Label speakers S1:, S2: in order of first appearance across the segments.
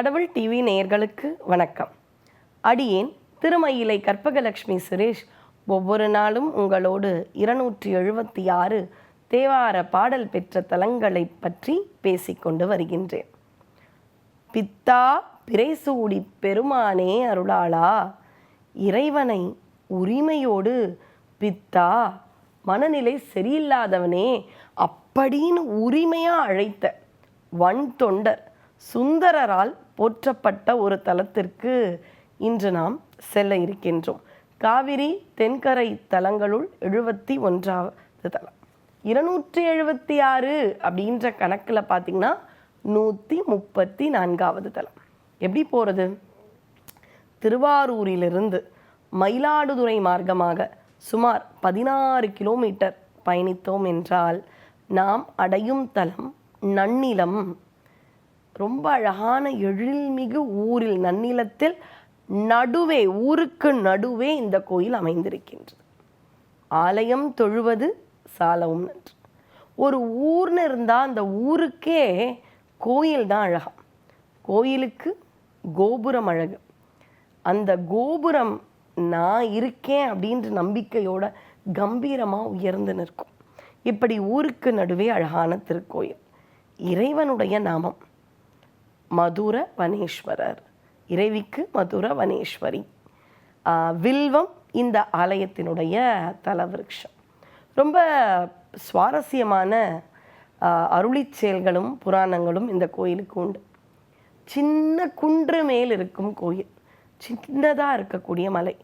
S1: கடவுள் டிவி நேயர்களுக்கு வணக்கம். அடியேன் திருமயிலை கற்பகலட்சுமி சுரேஷ் ஒவ்வொரு நாளும் உங்களோடு இருநூற்றி எழுபத்தி ஆறு தேவார பாடல் பெற்ற தலங்களை பற்றி பேசிக்கொண்டு வருகின்றேன். பித்தா பிறைசூடி பெருமானே அருளாளா இறைவனை உரிமையோடு பித்தா மனநிலை சரியில்லாதவனே அப்படின்னு உரிமையா அழைத்த வன் தொண்டர் சுந்தரரால் போற்றப்பட்ட ஒரு தலத்திற்கு இன்று நாம் செல்ல இருக்கின்றோம். காவிரி தென்கரை தலங்களுள் எழுபத்தி ஒன்றாவது தலம். இருநூற்றி எழுபத்தி ஆறு அப்படின்ற கணக்கில் பார்த்தீங்கன்னா நூற்றி முப்பத்தி நான்காவது தலம். எப்படி போகிறது திருவாரூரிலிருந்து மயிலாடுதுறை மார்க்கமாக சுமார் பதினாறு கிலோமீட்டர் பயணித்தோம் என்றால் நாம் அடையும் தலம் நன்னிலம் ரொம்ப அழகான எழில்மிகு ஊரில் நன்னிலத்தில் நடுவே ஊருக்கு நடுவே இந்த கோயில் அமைந்திருக்கின்றது. ஆலயம் தொழுவது சாலவும் நன்று. ஒரு ஊர்னு இருந்தால் அந்த ஊருக்கே கோயில் தான் அழகாம். கோயிலுக்கு கோபுரம் அழகு. அந்த கோபுரம் நான் இருக்கேன் அப்படின்ற நம்பிக்கையோட கம்பீரமாக உயர்ந்து நிற்கும். இப்படி ஊருக்கு நடுவே அழகான திருக்கோயில். இறைவனுடைய நாமம். மதுர வனேஸ்வரர். இறைவிக்கு மதுர வனேஸ்வரி. வில்வம் இந்த ஆலயத்தினுடைய தலவிருஷம். ரொம்ப சுவாரஸ்யமான அருளிச்செயல்களும் செயல்களும் புராணங்களும் இந்த கோயிலுக்கு உண்டு. சின்ன குன்று மேல் இருக்கும் கோயில் சின்னதாக இருக்கக்கூடிய மலை.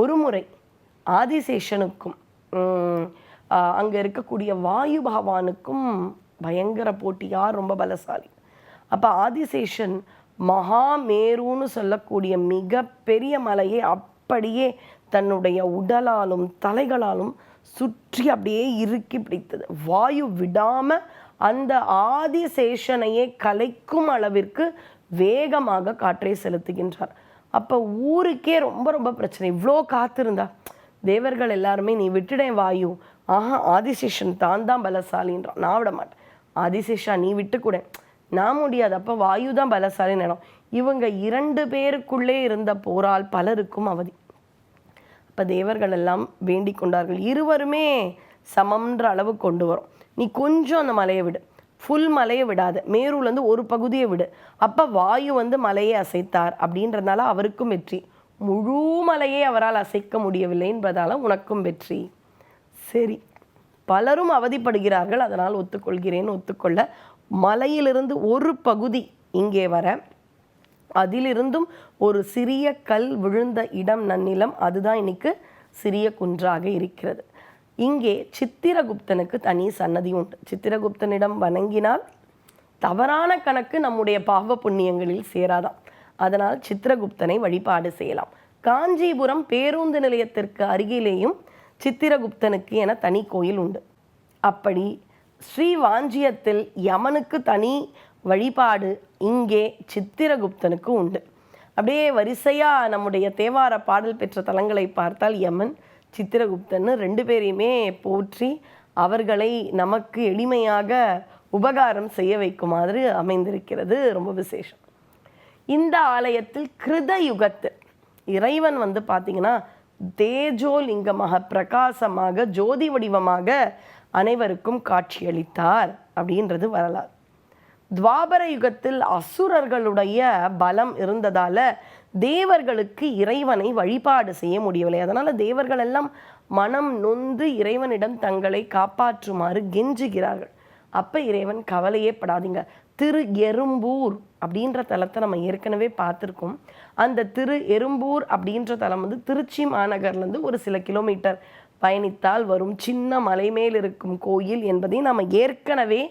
S1: ஒரு முறை ஆதிசேஷனுக்கும் அங்கே இருக்கக்கூடிய வாயு பகவானுக்கும் பயங்கர போட்டியாக ரொம்ப பலசாலி. அப்போ ஆதிசேஷன் மகாமேருன்னு சொல்லக்கூடிய மிகப்பெரிய மலையை அப்படியே தன்னுடைய உடலாலும் தலைகளாலும் சுற்றி அப்படியே இறுக்கி பிடித்தது. வாயு விடாம அந்த ஆதிசேஷனையே கலைக்கும் அளவிற்கு வேகமாக காற்றை செலுத்துகின்றார். அப்போ ஊருக்கே ரொம்ப ரொம்ப பிரச்சனை. இவ்வளோ காத்திருந்தா. தேவர்கள் எல்லாருமே நீ விட்டுடேன் வாயு. ஆஹா ஆதிசேஷன் தான் தான் பலசாலின்றான். நான் விட மாட்டேன் ஆதிசேஷா நீ விட்டுக்கூட. நான் முடியாது அப்போ வாயு தான் பலசாலி இடம் இவங்க இரண்டு பேருக்குள்ளே இருந்த போரால் பலருக்கும் அவதி. அப்போ தேவர்கள் எல்லாம் வேண்டிக் கொண்டார்கள். இருவருமே சமம்ன்ற அளவு கொண்டு வரும். நீ கொஞ்சம் அந்த மலையை விடு. ஃபுல் மலையை விடாது. மேரூர்லேருந்து ஒரு பகுதியை விடு. அப்போ வாயு வந்து மலையை அசைத்தார் அப்படின்றதுனால அவருக்கும் வெற்றி. முழு மலையை அவரால் அசைக்க முடியவில்லை என்பதால் உனக்கும் வெற்றி. சரி. பலரும் அவதிப்படுகிறார்கள். அதனால் ஒத்துக்கொள்கிறேன் ஒத்துக்கொள்ள மலையிலிருந்து ஒரு பகுதி இங்கே வர அதிலிருந்தும் ஒரு சிறிய கல் விழுந்த இடம் நன்னிலம் அதுதான் இன்னைக்கு சிறிய குன்றாக இருக்கிறது. இங்கே சித்திரகுப்தனுக்கு தனி சன்னதி உண்டு. சித்திரகுப்தனிடம் வணங்கினால் தவறான கணக்கு நம்முடைய பாவ புண்ணியங்களில் சேராதாம். அதனால் சித்திரகுப்தனை வழிபாடு செய்யலாம். காஞ்சிபுரம் பேருந்து நிலையத்திற்கு அருகிலேயும் சித்திரகுப்தனுக்கு என தனி கோயில் உண்டு. அப்படி ஸ்ரீவாஞ்சியத்தில் யமனுக்கு தனி வழிபாடு இங்கே சித்திரகுப்தனுக்கு உண்டு. அப்படியே வரிசையாக நம்முடைய தேவார பாடல் பெற்ற தலங்களை பார்த்தால் யமன் சித்திரகுப்தன்னு ரெண்டு பேரையுமே போற்றி அவர்களை நமக்கு எளிமையாக உபகாரம் செய்ய வைக்குமாறு அமைந்திருக்கிறது. ரொம்ப விசேஷம். இந்த ஆலயத்தில் கிருத யுகத்து இறைவன் வந்து பார்த்தீங்கன்னா தேஜோலிங்கமாக பிரகாசமாக ஜோதி வடிவமாக அனைவருக்கும் காட்சியளித்தார் அப்படின்றது வரலாறு. துவாபர யுகத்தில் அசுரர்களுடைய பலம் இருந்ததால தேவர்களுக்கு இறைவனை வழிபாடு செய்ய முடியவில்லை. அதனால தேவர்கள் எல்லாம் மனம் நொந்து இறைவனிடம் தங்களை காப்பாற்றுமாறு கெஞ்சுகிறார்கள். அப்ப இறைவன் கவலையே படாதீங்க. திரு எறும்பூர் அப்படின்ற தலத்தை நம்ம ஏற்கனவே பார்த்துருக்கோம். அந்த திரு எறும்பூர் அப்படின்ற தலம் வந்து திருச்சி மாநகர்லேருந்து ஒரு சில கிலோமீட்டர் பயணித்தால் வரும் சின்ன மலை மேல் இருக்கும் கோயில் என்பதை நாம் ஏற்கனவே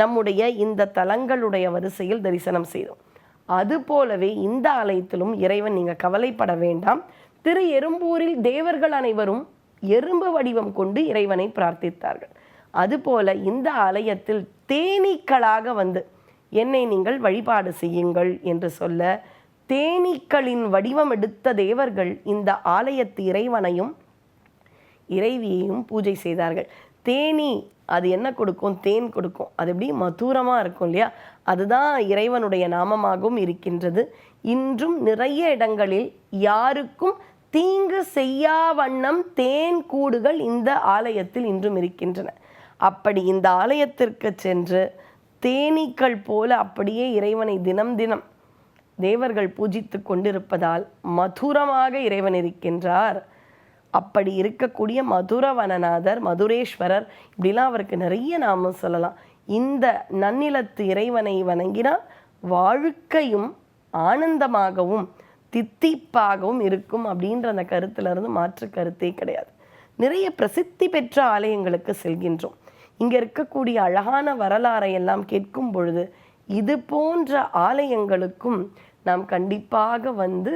S1: நம்முடைய இந்த தலங்களுடைய வரிசையில் தரிசனம் செய்தோம். அதுபோலவே இந்த ஆலயத்திலும் இறைவன் நீங்கள் கவலைப்பட வேண்டாம். திரு எறும்பூரில் தேவர்கள் அனைவரும் எறும்பு வடிவம் கொண்டு இறைவனை பிரார்த்தித்தார்கள். அதுபோல இந்த ஆலயத்தில் தேனீக்களாக வந்து என்னை நீங்கள் வழிபாடு செய்யுங்கள் என்று சொல்ல தேனீக்களின் வடிவம் எடுத்த தேவர்கள் இந்த ஆலயத்து இறைவனையும் இறைவியையும் பூஜை செய்தார்கள். தேனி அது என்ன கொடுக்கும்? தேன் கொடுக்கும். அது எப்படி? மதுரமாக இருக்கும் இல்லையா? அதுதான் இறைவனுடைய நாமமாகவும் இருக்கின்றது. இன்றும் நிறைய இடங்களில் யாருக்கும் தீங்கு செய்யா வண்ணம் தேன் கூடுகள் இந்த ஆலயத்தில் இன்றும் இருக்கின்றன. அப்படி இந்த ஆலயத்திற்கு சென்று தேனீக்கள் போல அப்படியே இறைவனை தினம் தினம் தேவர்கள் பூஜித்து கொண்டிருப்பதால் மதுரமாக இறைவன் இருக்கின்றார். அப்படி இருக்கக்கூடிய மதுரவனநாதர் மதுரேஸ்வரர் இப்படிலாம் அவருக்கு நிறைய நாமம் சொல்லலாம். இந்த நன்னிலத்து இறைவனை வணங்கினால் வாழ்க்கையும் ஆனந்தமாகவும் தித்திப்பாகவும் இருக்கும் அப்படின்ற அந்த கருத்துல இருந்து மாற்று கருத்தே கிடையாது. நிறைய பிரசித்தி பெற்ற ஆலயங்களுக்கு செல்கின்றோம். இங்க இருக்கக்கூடிய அழகான வரலாறை எல்லாம் கேட்கும் பொழுது இது போன்ற ஆலயங்களுக்கும் நாம் கண்டிப்பாக வந்து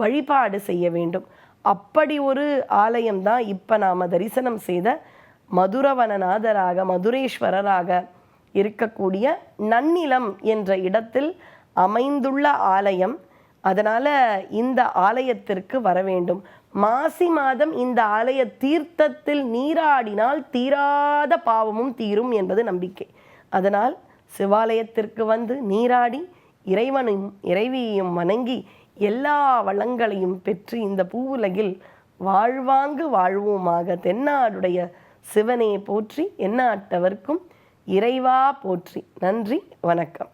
S1: வழிபாடு செய்ய வேண்டும். அப்படி ஒரு ஆலயம் தான் இப்போ நாம் தரிசனம் செய்த மதுரவனநாதராக மதுரேஸ்வரராக இருக்கக்கூடிய நன்னிலம் என்ற இடத்தில் அமைந்துள்ள ஆலயம். அதனால் இந்த ஆலயத்திற்கு வர வேண்டும். மாசி மாதம் இந்த ஆலய தீர்த்தத்தில் நீராடினால் தீராத பாவமும் தீரும் என்பது நம்பிக்கை. அதனால் சிவாலயத்திற்கு வந்து நீராடி இறைவனையும் இறைவியையும் வணங்கி எல்லா வளங்களையும் பெற்று இந்த பூவுலகில் வாழ்வாங்கு வாழ்வோமாக தென்னாடுடைய சிவனே போற்றி எந்நாட்டவர்க்கும் இறைவா போற்றி. நன்றி வணக்கம்.